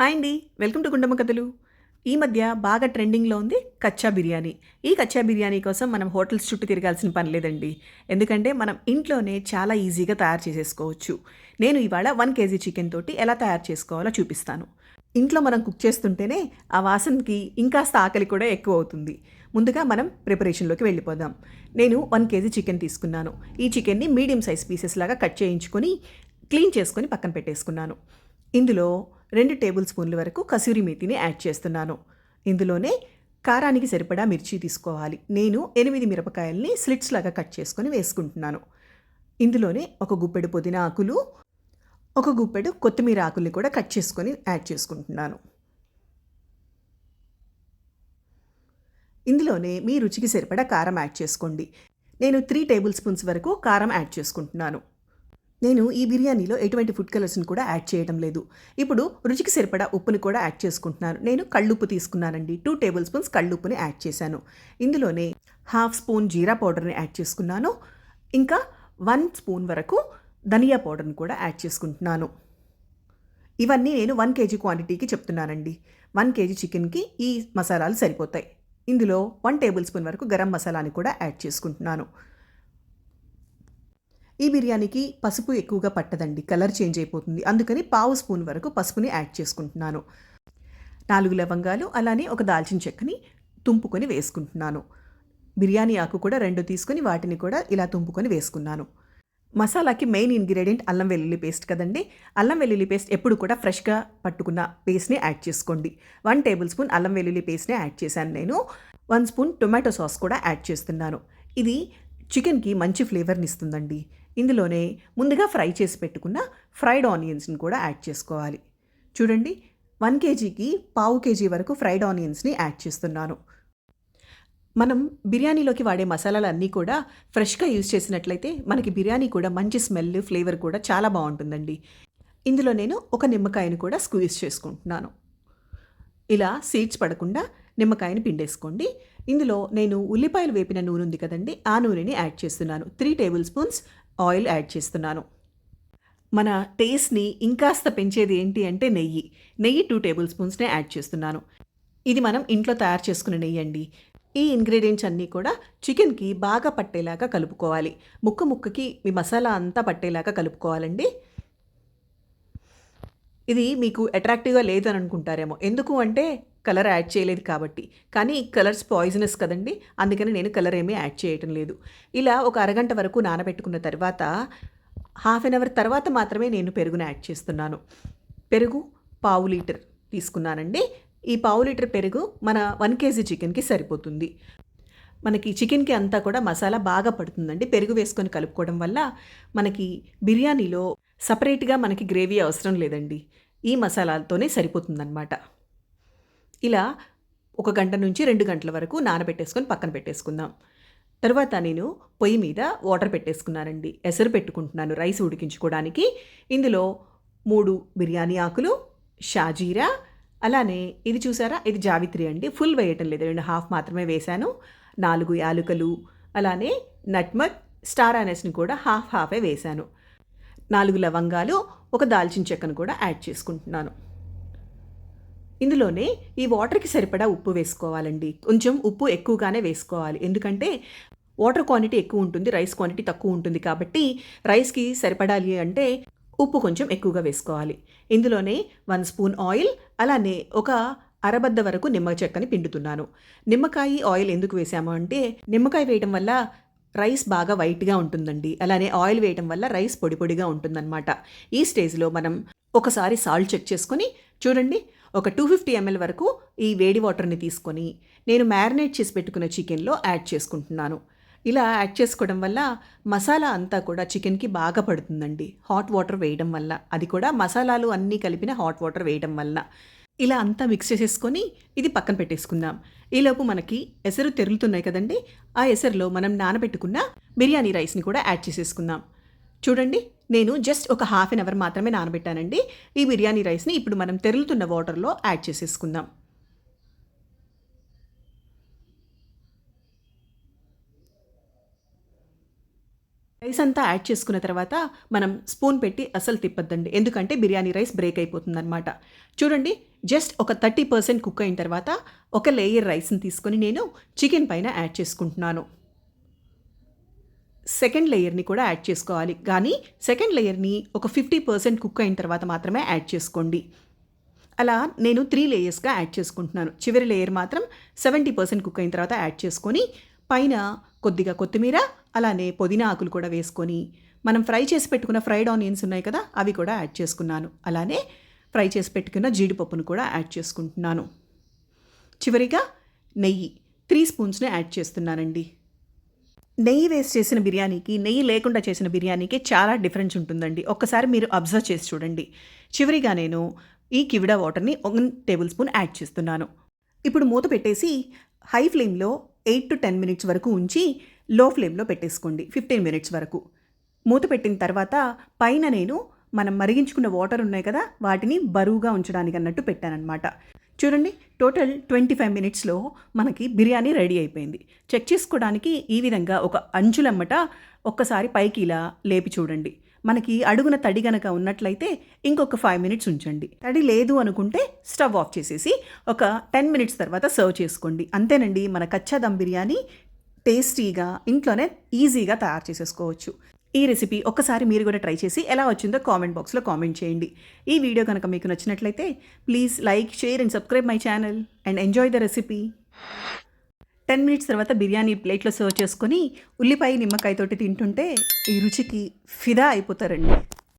Hi అండి. Welcome to Gundamma కథలు. ఈ మధ్య బాగా ట్రెండింగ్లో ఉంది కచ్చా బిర్యానీ. ఈ కచ్చా బిర్యానీ కోసం మనం హోటల్స్ చుట్టూ తిరగాల్సిన పని లేదండి. ఎందుకంటే మనం ఇంట్లోనే చాలా ఈజీగా తయారు చేసేసుకోవచ్చు. నేను ఇవాళ వన్ కేజీ చికెన్ తోటి ఎలా తయారు చేసుకోవాలో చూపిస్తాను. ఇంట్లో మనం కుక్ చేస్తుంటేనే ఆ వాసనకి ఇంకాస్త ఆకలి కూడా ఎక్కువ అవుతుంది. ముందుగా మనం ప్రిపరేషన్లోకి వెళ్ళిపోదాం. నేను వన్ కేజీ చికెన్ తీసుకున్నాను. ఈ చికెన్ని మీడియం సైజ్ పీసెస్ లాగా కట్ చేయించుకొని క్లీన్ చేసుకొని పక్కన పెట్టేసుకున్నాను. ఇందులో రెండు టేబుల్ స్పూన్ల వరకు కసూరి మేతిని యాడ్ చేస్తున్నాను. ఇందులోనే కారానికి సరిపడా మిర్చి తీసుకోవాలి. నేను ఎనిమిది మిరపకాయల్ని స్లిట్స్ లాగా కట్ చేసుకొని వేసుకుంటున్నాను. ఇందులోనే ఒక గుప్పెడు పుదీనా ఆకులు ఒక గుప్పెడు కొత్తిమీర ఆకుల్ని కూడా కట్ చేసుకొని యాడ్ చేసుకుంటున్నాను. ఇందులోనే మీ రుచికి సరిపడా కారం యాడ్ చేసుకోండి. నేను త్రీ టేబుల్ స్పూన్స్ వరకు కారం యాడ్ చేసుకుంటున్నాను. నేను ఈ బిర్యానీలో ఎటువంటి ఫుడ్ కలర్స్ని కూడా యాడ్ చేయడం లేదు. ఇప్పుడు రుచికి సరిపడా ఉప్పుని కూడా యాడ్ చేసుకుంటున్నాను. నేను కళ్ళుప్పు తీసుకున్నానండి. టూ టేబుల్ స్పూన్స్ కళ్ళుప్పుని యాడ్ చేశాను. ఇందులోనే హాఫ్ స్పూన్ జీరా పౌడర్ని యాడ్ చేసుకున్నాను. ఇంకా వన్ స్పూన్ వరకు ధనియా పౌడర్ని కూడా యాడ్ చేసుకుంటున్నాను. ఇవన్నీ నేను వన్ కేజీ క్వాంటిటీకి చెప్తున్నానండి. వన్ కేజీ చికెన్కి ఈ మసాలాలు సరిపోతాయి. ఇందులో వన్ టేబుల్ స్పూన్ వరకు గరం మసాలాని కూడా యాడ్ చేసుకుంటున్నాను. ఈ బిర్యానీకి పసుపు ఎక్కువగా పట్టదండి. కలర్ చేంజ్ అయిపోతుంది. అందుకని పావు స్పూన్ వరకు పసుపుని యాడ్ చేసుకుంటున్నాను. నాలుగు లవంగాలు అలానే ఒక దాల్చిన చెక్కని తుంపుకొని వేసుకుంటున్నాను. బిర్యానీ ఆకు కూడా రెండు తీసుకొని వాటిని కూడా ఇలా తుంపుకొని వేసుకున్నాను. మసాలాకి మెయిన్ ఇంగ్రీడియంట్ అల్లం వెల్లుల్లి పేస్ట్ కదండి. అల్లం వెల్లుల్లి పేస్ట్ ఎప్పుడు కూడా ఫ్రెష్గా పట్టుకున్న పేస్ట్ని యాడ్ చేసుకోండి. వన్ టేబుల్ స్పూన్ అల్లం వెల్లుల్లి పేస్ట్ని యాడ్ చేశాను నేను. వన్ స్పూన్ టొమాటో సాస్ కూడా యాడ్ చేస్తున్నాను. ఇది చికెన్కి మంచి ఫ్లేవర్ని ఇస్తుందండి. ఇందులోనే ముందుగా ఫ్రై చేసి పెట్టుకున్న ఫ్రైడ్ ఆనియన్స్ని కూడా యాడ్ చేసుకోవాలి. చూడండి వన్ కేజీకి పావు కేజీ వరకు ఫ్రైడ్ ఆనియన్స్ని యాడ్ చేస్తున్నాను. మనం బిర్యానీలోకి వాడే మసాలాలు అన్నీ కూడా ఫ్రెష్గా యూజ్ చేసినట్లయితే మనకి బిర్యానీ కూడా మంచి స్మెల్ ఫ్లేవర్ కూడా చాలా బాగుంటుందండి. ఇందులో నేను ఒక నిమ్మకాయను కూడా స్క్వీజ్ చేసుకుంటున్నాను. ఇలా సీడ్స్ పడకుండా నిమ్మకాయని పిండేసుకోండి. ఇందులో నేను ఉల్లిపాయలు వేపిన నూనె ఉంది కదండి ఆ నూనెని యాడ్ చేస్తున్నాను. Three tablespoons oil add చేస్తున్నాను. మన టేస్ట్ని ఇంకాస్త పెంచేది ఏంటి అంటే నెయ్యి. నెయ్యి టూ టేబుల్ స్పూన్స్నే యాడ్ చేస్తున్నాను. ఇది మనం ఇంట్లో తయారు చేసుకున్న నెయ్యి అండి. ఈ ఇంగ్రీడియంట్స్ అన్నీ కూడా చికెన్కి బాగా పట్టేలాగా కలుపుకోవాలి. ముక్క ముక్కకి మీ మసాలా అంతా పట్టేలాగా కలుపుకోవాలండి. ఇది మీకు అట్రాక్టివ్గా లేదని అనుకుంటారేమో ఎందుకు అంటే కలర్ యాడ్ చేయలేదు కాబట్టి. కానీ కలర్స్ పాయిజనస్ కదండి. అందుకని నేను కలర్ ఏమీ యాడ్ చేయటం లేదు. ఇలా ఒక అరగంట వరకు నానబెట్టుకున్న తర్వాత హాఫ్ అన్ అవర్ తర్వాత మాత్రమే నేను పెరుగును యాడ్ చేస్తున్నాను. పెరుగు పావు లీటర్ తీసుకున్నానండి. ఈ పావు లీటర్ పెరుగు మన వన్ కేజీ చికెన్కి సరిపోతుంది. మనకి చికెన్కి అంతా కూడా మసాలా బాగా పడుతుందండి. పెరుగు వేసుకొని కలుపుకోవడం వల్ల మనకి బిర్యానీలో సపరేట్గా మనకి గ్రేవీ అవసరం లేదండి. ఈ మసాలాలతోనే సరిపోతుందన్నమాట. ఇలా ఒక గంట నుంచి రెండు గంటల వరకు నానబెట్టేసుకొని పక్కన పెట్టేసుకుందాం. తర్వాత నేను పొయ్యి మీద వాటర్ పెట్టేసుకున్నానండి. ఎసరు పెట్టుకుంటున్నాను రైస్ ఉడికించుకోవడానికి. ఇందులో మూడు బిర్యానీ ఆకులు షాజీరా అలానే ఇది చూసారా? ఇది జావిత్రి అండి. ఫుల్ వేయటం లేదు. రెండు హాఫ్ మాత్రమే వేశాను. నాలుగు యాలుకలు అలానే నట్మగ్ స్టార్ అనేస్ని కూడా హాఫ్ హాఫే వేశాను. నాలుగు లవంగాలు ఒక దాల్చిన చెక్కను కూడా యాడ్ చేసుకుంటున్నాను. ఇందులోనే ఈ వాటర్కి సరిపడా ఉప్పు వేసుకోవాలండి. కొంచెం ఉప్పు ఎక్కువగానే వేసుకోవాలి. ఎందుకంటే వాటర్ క్వాంటిటీ ఎక్కువ ఉంటుంది రైస్ క్వాంటిటీ తక్కువ ఉంటుంది కాబట్టి రైస్కి సరిపడాలి అంటే ఉప్పు కొంచెం ఎక్కువగా వేసుకోవాలి. ఇందులోనే వన్ స్పూన్ ఆయిల్ అలానే ఒక అరబద్ద వరకు నిమ్మ చెక్కని పిండుతున్నాను. నిమ్మకాయ ఆయిల్ ఎందుకు వేసాము అంటే నిమ్మకాయ వేయడం వల్ల రైస్ బాగా వైట్గా ఉంటుందండి. అలానే ఆయిల్ వేయడం వల్ల రైస్ పొడి పొడిగా ఉంటుందన్నమాట. ఈ స్టేజ్లో మనం ఒకసారి సాల్ట్ చెక్ చేసుకొని చూడండి ఒక టూ ఫిఫ్టీ ఎంఎల్ వరకు ఈ వేడి వాటర్ని తీసుకొని నేను మ్యారినేట్ చేసి పెట్టుకున్న చికెన్లో యాడ్ చేసుకుంటున్నాను. ఇలా యాడ్ చేసుకోవడం వల్ల మసాలా అంతా కూడా చికెన్కి బాగా పడుతుందండి. హాట్ వాటర్ వేయడం వల్ల. అది కూడా మసాలాలు అన్నీ కలిపిన హాట్ వాటర్ వేయడం వల్ల. ఇలా అంతా మిక్స్ చేసేసుకొని ఇది పక్కన పెట్టేసుకుందాం. ఈలోపు మనకి ఎసరు తెరులుతున్నాయి కదండి. ఆ ఎసరులో మనం నానబెట్టుకున్న బిర్యానీ రైస్ని కూడా యాడ్ చేసేసుకుందాం. చూడండి నేను జస్ట్ ఒక హాఫ్ అన్ అవర్ మాత్రమే నానబెట్టానండి. ఈ బిర్యానీ రైస్ని ఇప్పుడు మనం తెరులుతున్న వాటర్లో యాడ్ చేసేసుకుందాం. రైస్ అంతా యాడ్ చేసుకున్న తర్వాత మనం స్పూన్ పెట్టి అసలు తిప్పద్దండి. ఎందుకంటే బిర్యానీ రైస్ బ్రేక్ అయిపోతుందన్నమాట. చూడండి జస్ట్ ఒక థర్టీ పర్సెంట్ కుక్ అయిన తర్వాత ఒక లేయర్ రైస్ని తీసుకొని నేను చికెన్ పైన యాడ్ చేసుకుంటున్నాను. సెకండ్ లేయర్ని కూడా యాడ్ చేసుకోవాలి. కానీ సెకండ్ లేయర్ని ఒక ఫిఫ్టీ పర్సెంట్ కుక్ అయిన తర్వాత మాత్రమే యాడ్ చేసుకోండి. అలా నేను త్రీ లేయర్స్గా యాడ్ చేసుకుంటున్నాను. చివరి లేయర్ మాత్రం సెవెంటీ పర్సెంట్ కుక్ అయిన తర్వాత యాడ్ చేసుకొని పైన కొద్దిగా కొత్తిమీర అలానే పుదీనా ఆకులు కూడా వేసుకొని మనం ఫ్రై చేసి పెట్టుకున్న ఫ్రైడ్ ఆనియన్స్ ఉన్నాయి కదా అవి కూడా యాడ్ చేసుకున్నాను. అలానే ఫ్రై చేసి పెట్టుకున్న జీడిపప్పును కూడా యాడ్ చేసుకుంటున్నాను. చివరిగా నెయ్యి త్రీ స్పూన్స్ని యాడ్ చేస్తున్నానండి. నెయ్యి వేసి చేసిన బిర్యానీకి నెయ్యి లేకుండా చేసిన బిర్యానీకి చాలా డిఫరెన్స్ ఉంటుందండి. ఒక్కసారి మీరు అబ్జర్వ్ చేసి చూడండి. చివరిగా నేను ఈ కివిడా వాటర్ని ఒక టేబుల్ స్పూన్ యాడ్ చేస్తున్నాను. ఇప్పుడు మూత పెట్టేసి హై ఫ్లేమ్లో ఎయిట్ టు టెన్ మినిట్స్ వరకు ఉంచి లో ఫ్లేమ్లో పెట్టేసుకోండి. ఫిఫ్టీన్ మినిట్స్ వరకు. మూత పెట్టిన తర్వాత పైన నేను మనం మరిగించుకున్న వాటర్ ఉన్నాయి కదా వాటిని బరువుగా ఉంచడానికి అన్నట్టు పెట్టానన్నమాట. చూడండి టోటల్ ట్వంటీ ఫైవ్ మినిట్స్లో మనకి బిర్యానీ రెడీ అయిపోయింది. చెక్ చేసుకోవడానికి ఈ విధంగా ఒక అంచులమ్మట ఒక్కసారి పైకి ఇలా లేపి చూడండి. మనకి అడుగున తడి గనక ఉన్నట్లయితే ఇంకొక ఫైవ్ మినిట్స్ ఉంచండి. తడి లేదు అనుకుంటే స్టవ్ ఆఫ్ చేసేసి ఒక టెన్ మినిట్స్ తర్వాత సర్వ్ చేసుకోండి. అంతేనండి మన కచ్చా దమ్ బిర్యానీ టేస్టీగా ఇంట్లోనే ఈజీగా తయారు చేసేసుకోవచ్చు. ఈ రెసిపీ ఒక్కసారి మీరు కూడా ట్రై చేసి ఎలా వచ్చిందో కామెంట్ బాక్స్లో కామెంట్ చేయండి. ఈ వీడియో కనుక మీకు నచ్చినట్లయితే please like share and subscribe my channel and enjoy the recipe ten minutes తర్వాత బిర్యానీ ప్లేట్లో సర్వ్ చేసుకొని ఉల్లిపాయ నిమ్మకాయతోటి తింటుంటే ఈ రుచికి ఫిదా అయిపోతారండి.